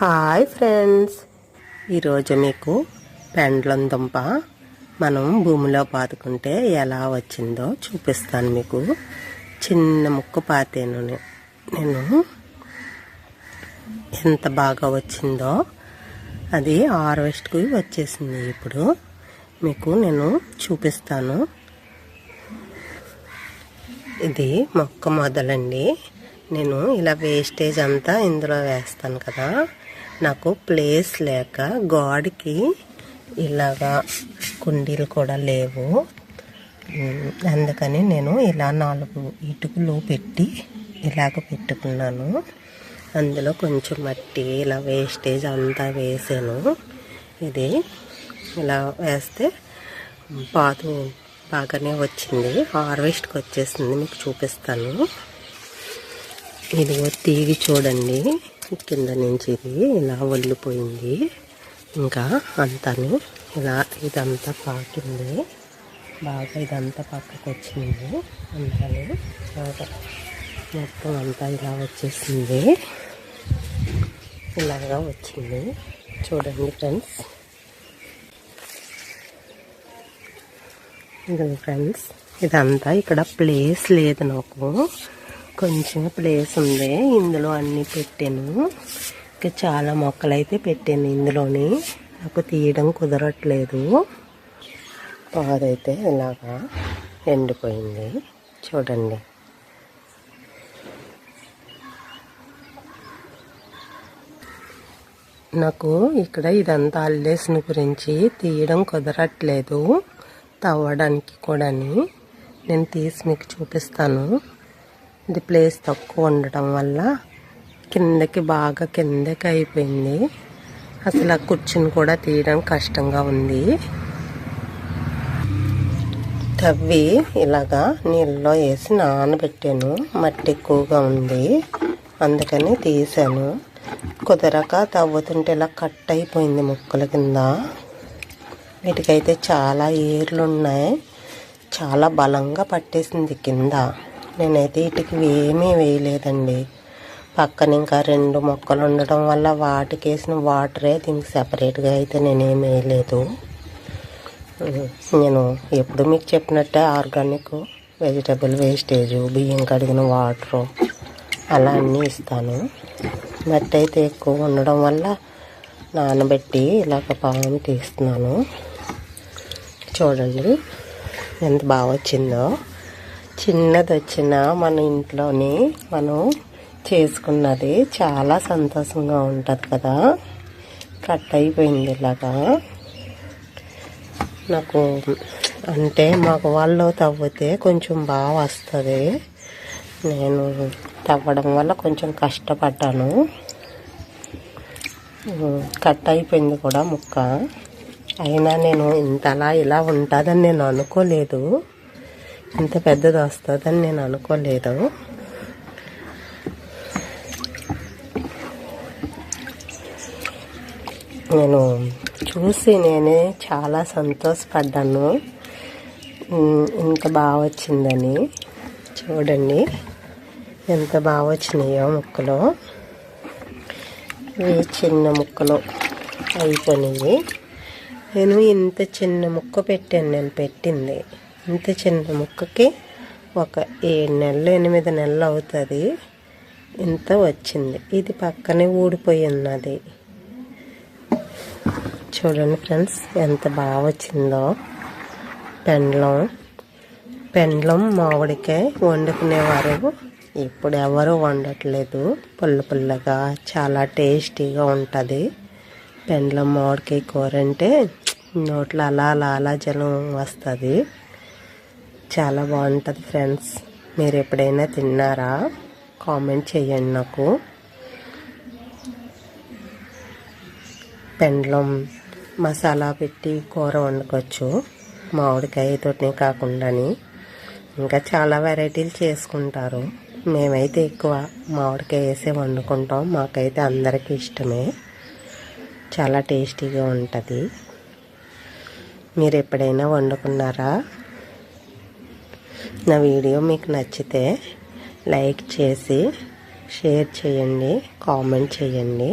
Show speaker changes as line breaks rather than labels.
Hi friends. ఈరోజు మీకు పెండ్లం దుంప మనం భూమిలో పాతుకుంటే ఎలా వచ్చిందో చూపిస్తాను మీకు. చిన్న ముక్క పాతాను నేను ఎంత బాగా వచ్చిందో అది హార్వెస్ట్కి వచ్చేసింది ఇప్పుడు. మీకు నేను చూపిస్తాను. ఇది మొక్క మొదలండి. నేను ఇలా వేస్టేజ్ అంతా ఇందులో వేస్తాను కదా. నాకు ప్లేస్ లేక గోడకి ఇలాగా కుండీలు కూడా లేవు. అందుకని నేను ఇలా నాలుగు ఇటుకలు పెట్టి ఇలాగ పెట్టుకున్నాను. అందులో కొంచెం మట్టి ఇలా వేస్టేజ్ అంతా వేసాను. ఇది ఇలా వేస్తే పాదు బాగానే వచ్చింది. హార్వెస్ట్కి వచ్చేసింది. మీకు చూపిస్తాను. ఇదిగో తీగి చూడండి. కింద నుంచి ఇది ఇలా వల్లిపోయింది ఇంకా అంతాను ఇలా ఇదంతా పాకింది. బాగా ఇదంతా పక్కకు వచ్చింది అంతాను బాగా మొత్తం అంతా ఇలా వచ్చేసింది. ఇలాగా వచ్చింది. చూడండి ఫ్రెండ్స్. ఇది ఫ్రెండ్స్ ఇదంతా ఇక్కడ ప్లేస్ లేదు నాకు. కొంచెం ప్లేస్ ఉంది ఇందులో అన్నీ పెట్టాను. ఇంకా చాలా మొక్కలు అయితే పెట్టాను ఇందులోని. నాకు తీయడం కుదరట్లేదు. పాదైతే ఇలాగా ఎండిపోయింది. చూడండి. నాకు ఇక్కడ ఇదంతా అల్లేసిన గురించి తీయడం కుదరట్లేదు. తవ్వడానికి కూడాని. నేను తీసి మీకు చూపిస్తాను. ఇది ప్లేస్ తక్కువ ఉండటం వల్ల కిందకి బాగా కిందకి అయిపోయింది. అసలు ఆ కుర్చీని కూడా తీయడం కష్టంగా ఉంది. తవ్వి ఇలాగా నీళ్ళలో వేసి నానబెట్టాను. మట్టి ఎక్కువగా ఉంది. అందుకని తీసాను. కుదరక తవ్వుతుంటే ఇలా కట్ అయిపోయింది ముక్కల కింద. వీటికైతే చాలా ఏర్లు ఉన్నాయి చాలా బలంగా పట్టేసింది కింద. నేనైతే వీటికి ఏమీ వేయలేదండి. పక్కన ఇంకా రెండు మొక్కలు ఉండడం వల్ల వాటికి వేసిన వాటరే దీనికి సెపరేట్గా అయితే నేనేం వేయలేదు. నేను ఎప్పుడు మీకు చెప్పినట్టే ఆర్గానిక్ వెజిటబుల్ వేస్టేజ్ బియ్యం కడిగిన వాటరు అలా అన్నీ ఇస్తాను. మట్టి అయితే ఎక్కువ ఉండడం వల్ల నానబెట్టి ఇలాగ పాము తీస్తున్నాను. చూడండి ఎంత బాగా వచ్చిందో చిన్నది వచ్చిన మన ఇంట్లోని మనం చేసుకున్నది చాలా సంతోషంగా ఉంటుంది కదా. కట్ అయిపోయింది ఇలాగా. నాకు అంటే మాకు వాళ్ళు తవ్వితే కొంచెం బాగా వస్తుంది. నేను తవ్వడం వల్ల కొంచెం కష్టపడ్డాను. కట్ అయిపోయింది కూడా ముక్క. అయినా నేను ఇంతలా ఇలా ఉంటుందని నేను అనుకోలేదు. ఇంత పెద్దది వస్తుందని నేను అనుకోలేదు. నేను చూసి నేనే చాలా సంతోషపడ్డాను. ఇంత బాగా వచ్చిందని. చూడండి ఎంత బాగా వచ్చినాయో ముక్కలు. ఇవి చిన్న ముక్కలు అయిపోయినాయి. నేను ఇంత చిన్న ముక్క పెట్టాను నేను పెట్టింది. ఇంత చిన్న ముక్కకి ఒక ఏడు నెలలు ఎనిమిది నెలలు అవుతుంది. ఇంత వచ్చింది. ఇది పక్కనే ఊడిపోయి ఉన్నది. చూడండి ఫ్రెండ్స్ ఎంత బాగా వచ్చిందో. పెండ్లం. పెండ్లం మామిడికాయ వండుకునేవారు ఇప్పుడు ఎవరు వండట్లేదు. పుల్ల పుల్లగా చాలా టేస్టీగా ఉంటుంది. పెండ్లం మామిడికాయ కూర అంటే నోట్లో అలా అలా అలా జలం వస్తుంది. చాలా బాగుంటుంది ఫ్రెండ్స్. మీరు ఎప్పుడైనా తిన్నారా? కామెంట్ చేయండి నాకు. పెండ్లం మసాలా పెట్టి కూర వండుకోవచ్చు. మామిడికాయతోనే కాకుండాని. ఇంకా చాలా వెరైటీలు చేసుకుంటారు. మేమైతే ఎక్కువ మామిడికాయ వేసే వండుకుంటాం. మాకైతే అందరికీ ఇష్టమే. చాలా టేస్టీగా ఉంటుంది. మీరు ఎప్పుడైనా వండుకున్నారా? నా వీడియో మీకు నచ్చితే లైక్ చేసి షేర్ చేయండి కామెంట్ చేయండి.